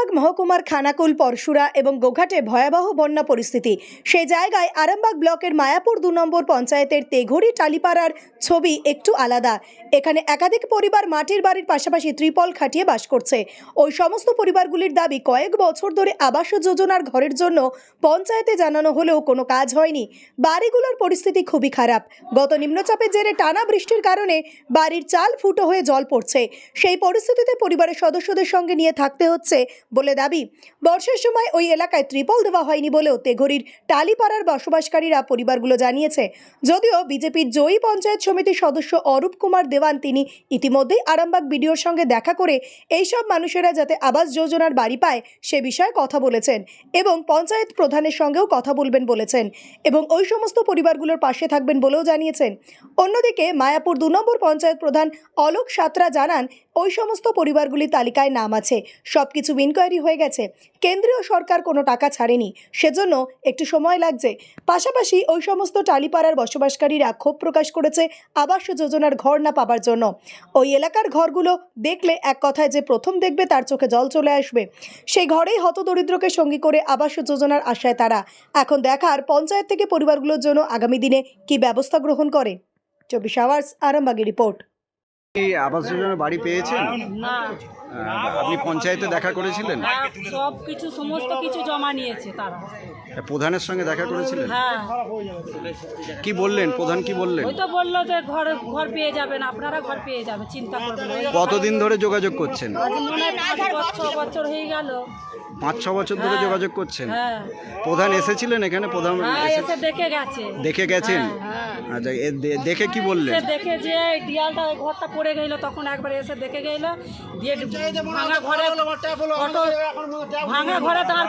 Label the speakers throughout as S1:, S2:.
S1: আরামবাগ মহকুমার খানাকুল, পরশুরা এবং গোঘাটে ভয়াবহ বন্যা পরিস্থিতি। সেই জায়গায় আরামবাগ ব্লকের মায়াপুর দু নম্বর পঞ্চায়েতের তেঘড়ি টালিপাড়ার ছবি একটু আলাদা। এখানে একাধিক পরিবার মাটির বাড়ির পাশাপাশি ত্রিপল খাটিয়ে বাস করছে। ওই সমস্ত পরিবারগুলির দাবি, কয়েক বছর ধরে আবাস যোজনার ঘরের জন্য পঞ্চায়েতে জানানো হলেও কোনো কাজ হয়নি। বাড়িগুলোর পরিস্থিতি খুবই খারাপ। গত নিম্নচাপের জেরে টানা বৃষ্টির কারণে বাড়ির চাল ফুটো হয়ে জল পড়ছে। সেই পরিস্থিতিতে পরিবারের সদস্যদের সঙ্গে নিয়ে থাকতে হচ্ছে বলে দাবি। বর্ষার সময় ওই এলাকায় ত্রিপল দেওয়া হয়নি বলেও তেঘরির টালিপাড়ার বসবাসকারীরা পরিবারগুলো জানিয়েছে। যদিও বিজেপির জয়ী পঞ্চায়েত সমিতির সদস্য অরূপ কুমার দেওয়ান তিনি ইতিমধ্যেই আরামবাগ বিডিওর সঙ্গে দেখা করে এইসব মানুষেরা যাতে আবাস যোজনার বাড়ি পায় সে বিষয়ে কথা বলেছেন এবং পঞ্চায়েত প্রধানের সঙ্গেও কথা বলবেন বলেছেন এবং ওই সমস্ত পরিবারগুলোর পাশে থাকবেন বলেও জানিয়েছেন। অন্যদিকে মায়াপুর দু নম্বর পঞ্চায়েত প্রধান অলোক সাতরা জানান, ওই সমস্ত পরিবারগুলির তালিকায় নাম আছে সব কিছু ইনকোয়ারি হয়ে গেছে। কেন্দ্রীয় সরকার কোনো টাকা ছাড়েনি। সেজন্য একটু সময় লাগছে। পাশাপাশি ওই সমস্ত টালিপাড়ার বসবাসকারীরা ক্ষোভ প্রকাশ করেছে আবাস যোজনার ঘর না পাবার জন্য। ওই এলাকার ঘরগুলো দেখলে এক কথায় যে প্রথম দেখবে তার চোখে জল চলে আসবে। সেই ঘরেই হতদরিদ্রকে সঙ্গী করে আবাস যোজনার আশায় তারা। এখন দেখার পঞ্চায়েত থেকে পরিবারগুলোর জন্য আগামী দিনে কি ব্যবস্থা গ্রহণ করে? চব্বিশ আওয়ার্স আরামবাগী রিপোর্ট।
S2: আবাস যোজনা বাড়ি পেয়েছেন?
S3: না।
S2: আপনি পঞ্চায়েতে দেখা করেছিলেন?
S3: হ্যাঁ, সব কিছু সমস্ত কিছু জমা নিয়েছে তারা।
S2: প্রধানের সঙ্গে দেখা করেছিলেন?
S3: হ্যাঁ।
S2: কি বললেন? প্রধান কি বললেন?
S3: ওই তো বলল যে ঘর ঘর পেয়ে যাবেন আপনারা ঘর পেয়ে যাবেন চিন্তা করবেন
S2: কতদিন ধরে যোগাযোগ করছেন?
S3: হয় পাঁচ বছর বছর হয়ে গেল।
S2: পাঁচ ছ বছর ধরে যোগাযোগ করছেন?
S3: হ্যাঁ।
S2: প্রধান এসেছিলেন এখানে? প্রধান
S3: হ্যাঁ দেখে গেছে।
S2: দেখে গেছেন?
S3: হ্যাঁ
S2: আচ্ছা দেখে কি বললেন?
S3: দেখে যে ডিয়ালটা ঘরটা পড়ে গেল তখন একবার এসে দেখে গেল দিয়ে ভাঙা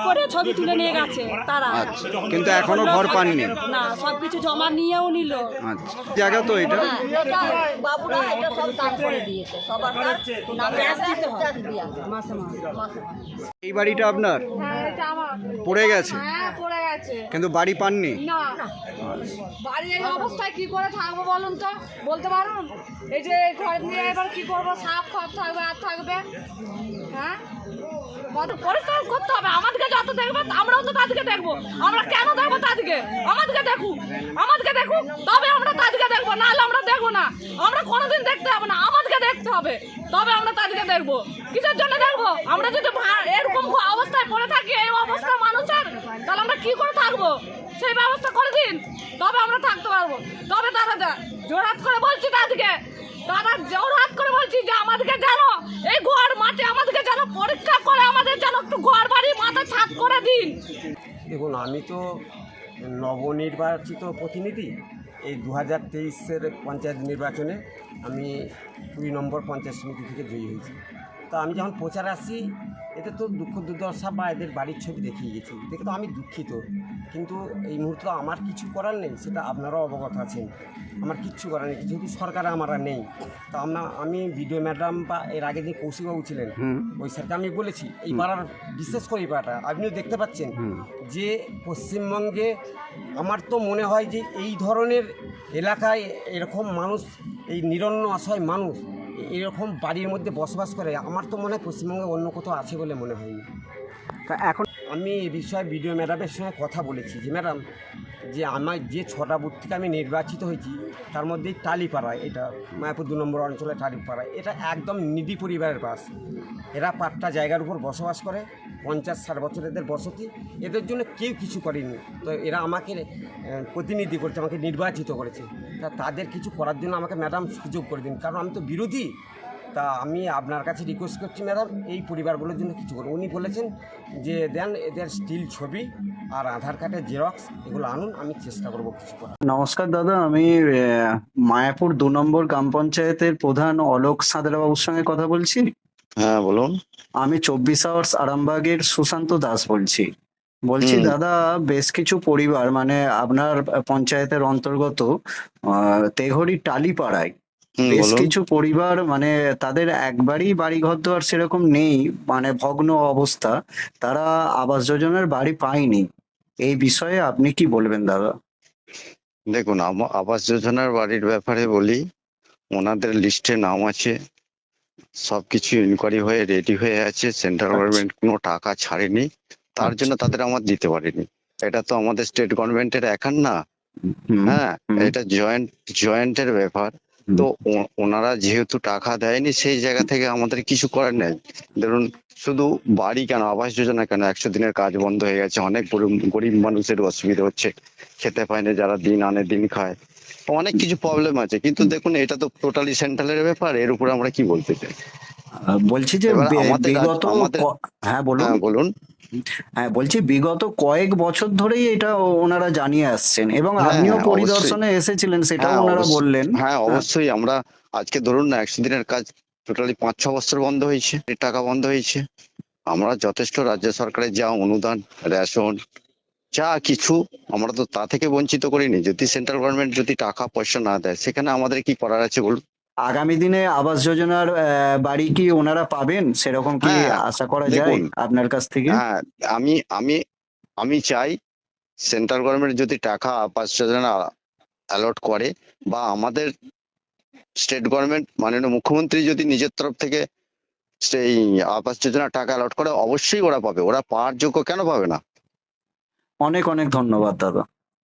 S3: ঘরে ছবি তুলে নিয়ে গেছে তারা।
S2: আচ্ছা কিন্তু এখনও ঘর পাননি।
S3: না সব কিছু জমা নিয়েও নিল।
S2: আচ্ছা জায়গা তো এটা?
S4: বাবুরা এটা সব দান করে দিয়েছে। সবার
S3: মাসে মাসে।
S2: এই বাড়িটা আপনার? পড়ে গেছে?
S5: হ্যাঁ পড়ে গেছে।
S2: কিন্তু বাড়ি পাননি?
S5: না। বাড়ির এই অবস্থায় কি করে থাকব বলুন তো? বলতে পারুন? এই যে ঘর নিয়ে এবার কি করব? সাপ ফাপ থাকবে, আর থাকবে। হ্যাঁ? কত পরিষ্কার করতে হবে। আমাদেরকে যত দেখবে, আমরাও তো আমরা কেন দেখব আমাদেরকে দেখুক। দেখুক, তবে আমরা নাহলে আমরা দেখব না। আমরা দেখতে হবে না। আমাদেরকে দেখতে হবে। তবে আমরা কিসের জন্য দেখব? আমরা যদি এরকম অবস্থায় পড়ে থাকি এই অবস্থা মানুষের তাহলে আমরা কি করে থাকব সেই ব্যবস্থা করে দিন তবে আমরা থাকতে পারব তবে তারা জোরহাত করে বলছি তাদেরকে। তারা জোরহাত করে বলছি যে আমাদেরকে জানো, এই ঘর মাঠে আমাদেরকে যেন পরীক্ষা করে আমাদের যেন একটু ঘর বাড়ি, মাথা ছাদ করে দিন।
S6: দেখুন, আমি তো নবনির্বাচিত প্রতিনিধি। এই দু হাজার তেইশের পঞ্চায়েত নির্বাচনে আমি দুই নম্বর পঞ্চায়েত সমিতি থেকে জয়ী হয়েছি। তা আমি যখন প্রচার আসছি, এতে তো দুঃখ দুর্দশা বা এদের বাড়ির ছবি দেখিয়ে গেছি। দেখে তো আমি দুঃখিত। কিন্তু এই মুহূর্তে আমার কিছু করার নেই সেটা আপনারাও অবগত আছেন। আমার কিচ্ছু করার নেই যেহেতু সরকারে আমার আর নেই। তো আমরা আমি বিডিও ম্যাডাম বা এর আগে যে কৌশিকবাবু ছিলেন ওই স্যারকে আমি বলেছি এই পাড়ার বিশেষ করে এই পাড়াটা আপনিও দেখতে পাচ্ছেন যে পশ্চিমবঙ্গে আমার তো মনে হয় যে এই ধরনের এলাকায় এরকম মানুষ এই নিরন্ন অসহায় মানুষ এরকম বাড়ির মধ্যে বসবাস করে আমার তো মনে হয় পশ্চিমবঙ্গে অন্য কোথাও আছে বলে মনে হয়নি।
S2: তা এখন
S6: আমি এই বিষয়ে বিডিও ম্যাডামের সঙ্গে কথা বলেছি যে ম্যাডাম, যে আমার যে ছটা বুথ থেকে আমি নির্বাচিত হয়েছি, তার মধ্যে টালিপাড়া এটা মায়াপুর দু নম্বর অঞ্চলে টালিপাড়া এটা একদম নিডি পরিবারের পাশ এরা পাঁচটা জায়গার উপর বসবাস করে, পঞ্চাশ ষাট বছর এদের বসতি, এদের জন্য কেউ কিছু করেনি। তো এরা আমাকে প্রতিনিধি করছে, আমাকে নির্বাচিত করেছে। তা তাদের কিছু করার জন্য আমাকে ম্যাডাম সুযোগ করে দিন। কারণ আমি তো বিরোধী তা আমি আপনার কাছে রিকোয়েস্ট করছি ম্যাডাম এই পরিবারগুলোর জন্য কিছু করুন। উনি বলেছেন যে দেন এদের স্টিল ছবি আর আধার কার্ডের জেরক্স এগুলো আনুন আমি চেষ্টা করব কিছু করার।
S7: নমস্কার দাদা আমি মায়াপুর দু নম্বর গ্রাম পঞ্চায়েতের প্রধান অলোক সাঁতরা বাবুর সঙ্গে কথা বলছি।
S8: হ্যাঁ বলুন।
S7: আমি চব্বিশ আওয়ার্স আরামবাগের সুশান্ত দাস বলছি। বলছি দাদা বেশ কিছু পরিবার মানে আপনার পঞ্চায়েতের অন্তর্গত তেঘরি টালিপাড়ায়
S8: হুম,
S7: বেশ
S8: বলুন
S7: কিছু পরিবার মানে তাদের একবারই বাড়ি ঘর দোয়ার সেরকম নেই মানে ভগ্ন অবস্থা তারা আবাস যোজনার বাড়ি পায়নি এই বিষয়ে আপনি কি বলবেন দাদা
S8: দেখুন আমা- আবাস যোজনার বাড়ির ব্যাপারে বলি ওনাদের লিস্টে নাম আছে সবকিছু ইনকোয়ারি হয়ে রেডি হয়ে আছে সেন্ট্রাল
S7: আচ্ছা।
S8: গভর্নমেন্ট কোনো টাকা ছাড়েনি তার জন্য তাদের আমার দিতে পারিনি এটা তো আমাদের স্টেট গভর্নমেন্টের একার না
S7: হুম,
S8: হ্যাঁ
S7: হুম।
S8: এটা জয়েন্ট জয়েন্টের ব্যাপার। তো ওনারা যেহেতু টাকা দেয়নি, সেই জায়গা থেকে আমাদের কিছু করার নেই। ধরুন, শুধু বাড়ি কেন, আবাস যোজনা কেন, একশো দিনের কাজ বন্ধ হয়ে গেছে, অনেক গরিব- মানুষের অসুবিধা হচ্ছে, খেতে পায় না যারা দিন আনে, দিন খায়। অনেক কিছু প্রবলেম আছে, কিন্তু দেখুন, এটা তো টোটালি সেন্ট্রালের ব্যাপার, এর উপরে আমরা কি বলতে চাই?
S7: বলছি যে বিগত হ্যাঁ বলুন।
S8: হ্যাঁ বলুন।
S7: হ্যাঁ বলছি বিগত কয়েক বছর ধরেই এটা ওনারা জানিয়ে আসছেন এবং
S8: হ্যাঁ,
S7: আপনিও
S8: হ্যাঁ,
S7: পরিদর্শনে এসেছিলেন
S8: হ্যাঁ,
S7: ওনারা বললেন।
S8: হ্যাঁ অবশ্যই। আমরা আজকে ধরুন না একশো দিনের কাজ টোটালি পাঁচ ছ বছর বন্ধ হয়েছে টাকা বন্ধ হয়েছে। আমরা যথেষ্ট রাজ্য সরকারের যা অনুদান রেশন যা কিছু আমরা তো তা থেকে বঞ্চিত করিনি। যদি সেন্ট্রাল গভর্নমেন্ট যদি টাকা পয়সা না দেয় সেখানে আমাদের কি করার আছে বলুন?
S7: আগামী দিনে আবাস যোজনার বাড়ি কি ওনারা পাবেন? সেরকম কি
S8: হ্যাঁ,
S7: আশা করা যায় আপনার কাছ থেকে?
S8: হ্যাঁ আমি আমি আমি চাই সেন্ট্রাল গভর্নমেন্ট যদি টাকা আবাস যোজনা অ্যালট করে বা আমাদের স্টেট গভর্নমেন্ট মাননীয় মুখ্যমন্ত্রী যদি নিজের তরফ থেকে সেই আবাস যোজনা টাকা অ্যালট করে অবশ্যই ওরা পাবে। ওরা পাওয়ার যোগ্য কেন পাবে না?
S7: অনেক অনেক ধন্যবাদ দাদা।